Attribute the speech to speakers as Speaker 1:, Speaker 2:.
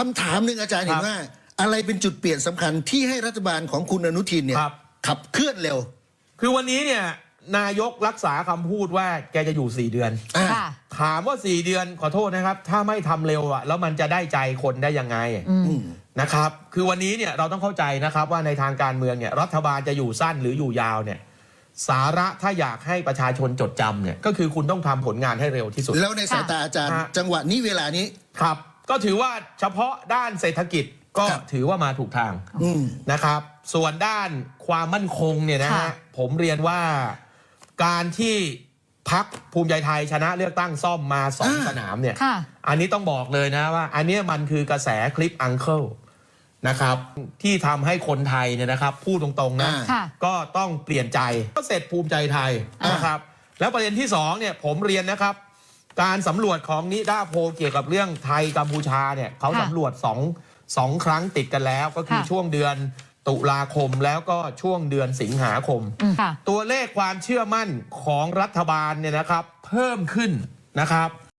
Speaker 1: คำถามหนึ่งอาจารย์
Speaker 2: ค
Speaker 1: เห็
Speaker 2: รั
Speaker 1: น
Speaker 2: บ
Speaker 1: ว่า อะไรเป็นจุดเปลี่ยนสำคัญที่ให้รัฐบาลของคุณอนุทินเนี่ย
Speaker 2: ครับ
Speaker 1: ขับเคลื่อนเร็ว
Speaker 2: คือวันนี้เนี่ยนายกรักษาคำพูดว่าแกจะอยู่ 4 เดือน
Speaker 1: อ่า
Speaker 3: ค่ะ
Speaker 2: ถามว่า 4 เดือนขอโทษนะครับ ถ้าไม่ทำเร็วอะแล้วมันจะได้ใจคนได้ยังไง
Speaker 3: อืม
Speaker 1: อืม
Speaker 2: นะครับ คือวันนี้เนี่ยเราต้องเข้าใจนะครับว่าในทางการเมืองเนี่ยรัฐบาลจะอยู่สั้นหรืออยู่ยาวเนี่ยสาระถ้าอยากให้ประชาชนจดจำเนี่ยก็คือคุณต้องทำผลงานให้เร็วที่สุด
Speaker 1: แล้วในสายตาอาจารย์
Speaker 2: ฮะ
Speaker 1: จังหวะนี้เวลานี้
Speaker 2: ครับ ก็ถือว่าเฉพาะด้านเศรษฐกิจก็
Speaker 1: ครับ
Speaker 2: ถือว่ามาถูกทาง
Speaker 1: อืม
Speaker 2: นะครับ ส่วนด้านความมั่นคงเนี่ยนะฮะ
Speaker 3: ค่ะ
Speaker 2: ผมเรียนว่าการที่พักภูมิใจไทยชนะเลือกตั้งซ่อมมาสอง
Speaker 1: อ่า
Speaker 2: สนามเนี่ย
Speaker 3: ค่ะ
Speaker 2: อันนี้ต้องบอกเลยนะว่า อันเนี้ยมันคือกระแสคลิปอังเคิลนะครับ ที่ทำให้คนไทยเนี่ยนะครับ พูดตรงๆนะ
Speaker 1: อ่า
Speaker 3: ค่ะ
Speaker 2: ก็ต้องเปลี่ยนใจก็เสร็จภูมิใจไทย
Speaker 1: อ่าน
Speaker 2: นะครับ แล้วประเด็นที่สองเนี่ยผมเรียนนะครับ การสำรวจของนิดาโพลเกี่ยวกับเรื่องไทยกัมพูชาเนี่ยเขา
Speaker 3: ค่ะ
Speaker 2: สำรวจสองสองครั้งติดกันแล้ว ก็คือ
Speaker 3: ค่ะ
Speaker 2: ช่วงเดือนตุลาคมแล้วก็ช่วงเดือนสิงหาคม
Speaker 3: อืมค่ะ
Speaker 2: ตัวเลขความเชื่อมั่นของรัฐบาลเนี่ยนะครับ เพิ่มขึ้นนะครับ